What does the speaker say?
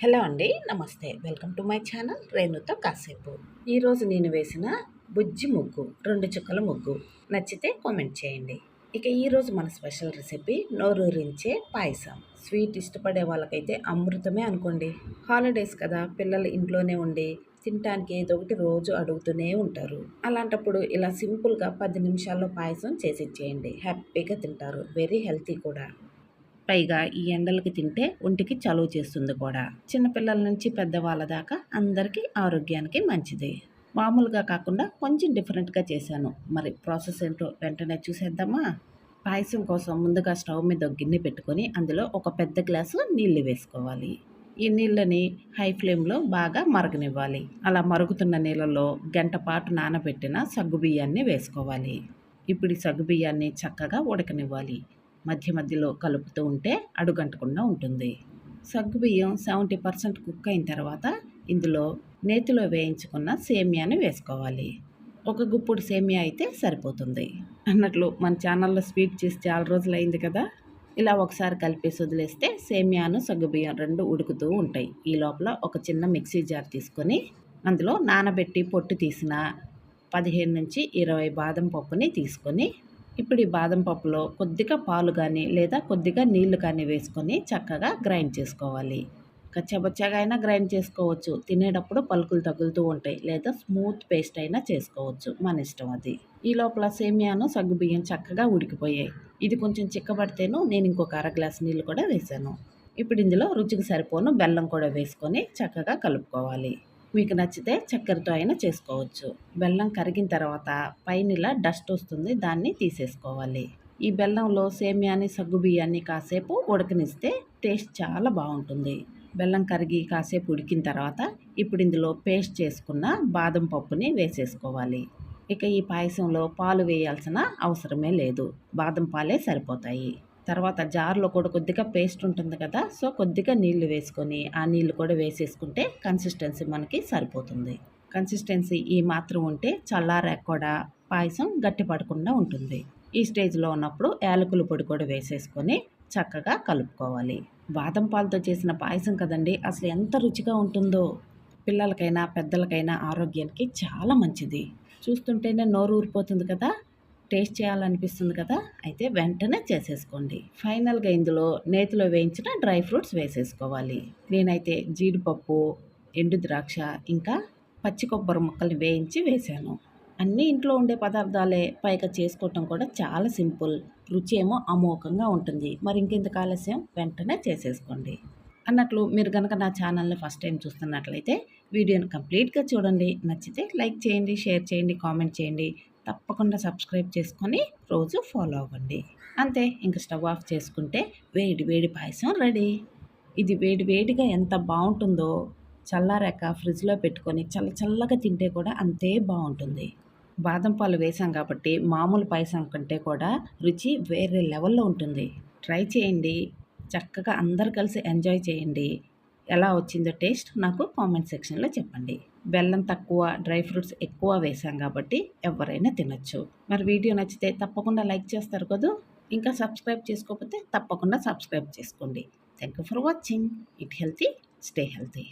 Hello అండి నమస్తే. Welcome to my channel రేణుతో కాసేపు. ఈరోజు నేను వేసిన బుజ్జి ముగ్గు రెండు చుక్కల ముగ్గు. నచ్చితే కామెంట్ చేయండి. ఇక ఈరోజు మన స్పెషల్ రెసిపీ నోరూరించే పాయసం. స్వీట్ ఇష్టపడే వాళ్ళకైతే అమృతమే అనుకోండి. హాలిడేస్ కదా పిల్లలు ఇంట్లోనే ఉండి తినటానికి ఏదో ఒకటి రోజు అడుగుతూనే ఉంటారు. అలాంటప్పుడు ఇలా సింపుల్గా పది నిమిషాల్లో పాయసం చేసి ఇచ్చేయండి. హ్యాపీగా తింటారు. వెరీ హెల్తీ కూడా. పైగా ఈ ఎండలకి తింటే ఒంటికి చలువ చేస్తుంది కూడా. చిన్నపిల్లల నుంచి పెద్దవాళ్ళ దాకా అందరికీ ఆరోగ్యానికి మంచిది. మామూలుగా కాకుండా కొంచెం డిఫరెంట్గా చేశాను. మరి ప్రాసెస్ ఏంటో వెంటనే చూసేద్దామా? పాయసం కోసం ముందుగా స్టవ్ మీద గిన్నె పెట్టుకొని అందులో ఒక పెద్ద గ్లాసు నీళ్ళు వేసుకోవాలి. ఈ నీళ్ళని హై ఫ్లేమ్లో బాగా మరగనివ్వాలి. అలా మరుగుతున్న నీళ్ళలో గంట పాటు నానబెట్టిన సగ్గుబియ్యాన్ని వేసుకోవాలి. ఇప్పుడు ఈ సగ్గుబియ్యాన్ని చక్కగా ఉడకనివ్వాలి. మధ్య మధ్యలో కలుపుతూ ఉంటే అడుగంటకుండా ఉంటుంది. సగ్గుబియ్యం సెవెంటీ పర్సెంట్ కుక్ అయిన తర్వాత ఇందులో నేతిలో వేయించుకున్న సేమియాని వేసుకోవాలి. ఒక గుప్పుడు సేమియా అయితే సరిపోతుంది. అన్నట్లు మన ఛానల్లో స్వీట్ చేసి చాలా రోజులు అయింది కదా? ఇలా ఒకసారి కలిపేసి వదిలేస్తే సేమియాను సగ్గుబియ్యం రెండు ఉడుకుతూ ఉంటాయి. ఈ లోపల ఒక చిన్న మిక్సీ జార్ తీసుకొని అందులో నానబెట్టి పొట్టు తీసిన పదిహేను నుంచి ఇరవై బాదం పప్పుని తీసుకొని ఇప్పుడు ఈ బాదం పప్పులో కొద్దిగా పాలు కానీ లేదా కొద్దిగా నీళ్ళు కానీ వేసుకొని చక్కగా గ్రైండ్ చేసుకోవాలి. కచ్చబచ్చగా అయినా గ్రైండ్ చేసుకోవచ్చు. తినేటప్పుడు పలుకులు తగులుతూ ఉంటాయి లేదా స్మూత్ పేస్ట్ అయినా చేసుకోవచ్చు. మన ఇష్టం అది. ఈ లోపల సేమియాను సగ్గుబియ్యం చక్కగా ఉడికిపోయాయి. ఇది కొంచెం చిక్కబడితేను నేను ఇంకొక అర గ్లాస్ నీళ్ళు కూడా వేసాను ఇప్పుడు ఇందులో రుచికి సరిపోను బెల్లం కూడా వేసుకొని చక్కగా కలుపుకోవాలి. మీకు నచ్చితే చక్కెరతో అయినా చేసుకోవచ్చు. బెల్లం కరిగిన తర్వాత పైన ఇలా డస్ట్ వస్తుంది దాన్ని తీసేసుకోవాలి. ఈ బెల్లంలో సేమియాని సగ్గు బియ్యాన్ని కాసేపు ఉడకనిస్తే టేస్ట్ చాలా బాగుంటుంది. బెల్లం కరిగి కాసేపు ఉడికిన తర్వాత ఇప్పుడు ఇందులో పేస్ట్ చేసుకున్న బాదం పప్పుని వేసేసుకోవాలి. ఇక ఈ పాయసంలో పాలు వేయాల్సిన అవసరమే లేదు. బాదం పాలే సరిపోతాయి. తర్వాత జార్లో కూడా కొద్దిగా పేస్ట్ ఉంటుంది కదా సో కొద్దిగా నీళ్ళు వేసుకొని ఆ నీళ్ళు కూడా వేసేసుకుంటే కన్సిస్టెన్సీ మనకి సరిపోతుంది. కన్సిస్టెన్సీ ఈ మాత్రం ఉంటే చల్లారాక కూడా పాయసం గట్టి పడకుండా ఉంటుంది. ఈ స్టేజ్లో ఉన్నప్పుడు యాలకుల పొడి కూడా వేసేసుకొని చక్కగా కలుపుకోవాలి. బాదం పాలతో చేసిన పాయసం కదండి అసలు ఎంత రుచిగా ఉంటుందో! పిల్లలకైనా పెద్దలకైనా ఆరోగ్యానికి చాలా మంచిది. చూస్తుంటేనే నోరు ఊరిపోతుంది కదా! టేస్ట్ చేయాలనిపిస్తుంది కదా అయితే వెంటనే చేసేసుకోండి. ఫైనల్గా ఇందులో నేతిలో వేయించిన డ్రై ఫ్రూట్స్ వేసేసుకోవాలి. నేనైతే జీడిపప్పు ఎండు ద్రాక్ష ఇంకా పచ్చి కొబ్బరి ముక్కల్ని వేయించి వేశాను అన్నీ ఇంట్లో ఉండే పదార్థాలే పైగా చేసుకోవటం కూడా చాలా సింపుల్. రుచి ఏమో అమోఘంగా ఉంటుంది. మరి ఇంకెందుకు ఆలస్యం? వెంటనే చేసేసుకోండి. అన్నట్లు మీరు కనుక నా ఛానల్ని ఫస్ట్ టైం చూస్తున్నట్లయితే వీడియోని కంప్లీట్గా చూడండి. నచ్చితే లైక్ చేయండి షేర్ చేయండి కామెంట్ చేయండి. తప్పకుండా సబ్స్క్రైబ్ చేసుకొని రోజు ఫాలో అవ్వండి. అంతే ఇంక స్టవ్ ఆఫ్ చేసుకుంటే వేడి వేడి పాయసం రెడీ. ఇది వేడి వేడిగా ఎంత బాగుంటుందో చల్లారాక ఫ్రిడ్జ్లో పెట్టుకొని చల్ల చల్లగా తింటే కూడా అంతే బాగుంటుంది. బాదం పాలు వేసాం కాబట్టి మామూలు పాయసం కంటే కూడా రుచి వేరే లెవెల్లో ఉంటుంది. ట్రై చేయండి. చక్కగా అందరు కలిసి ఎంజాయ్ చేయండి. ఎలా వచ్చిందో టేస్ట్ నాకు కామెంట్ సెక్షన్లో చెప్పండి. బెల్లం తక్కువ డ్రై ఫ్రూట్స్ ఎక్కువ వేసాం కాబట్టి ఎవరైనా తినొచ్చు. మరి వీడియో నచ్చితే తప్పకుండా లైక్ చేస్తారు కదా? ఇంకా సబ్స్క్రైబ్ చేసుకోకపోతే తప్పకుండా సబ్స్క్రైబ్ చేసుకోండి. Thank you for watching. Eat healthy stay healthy.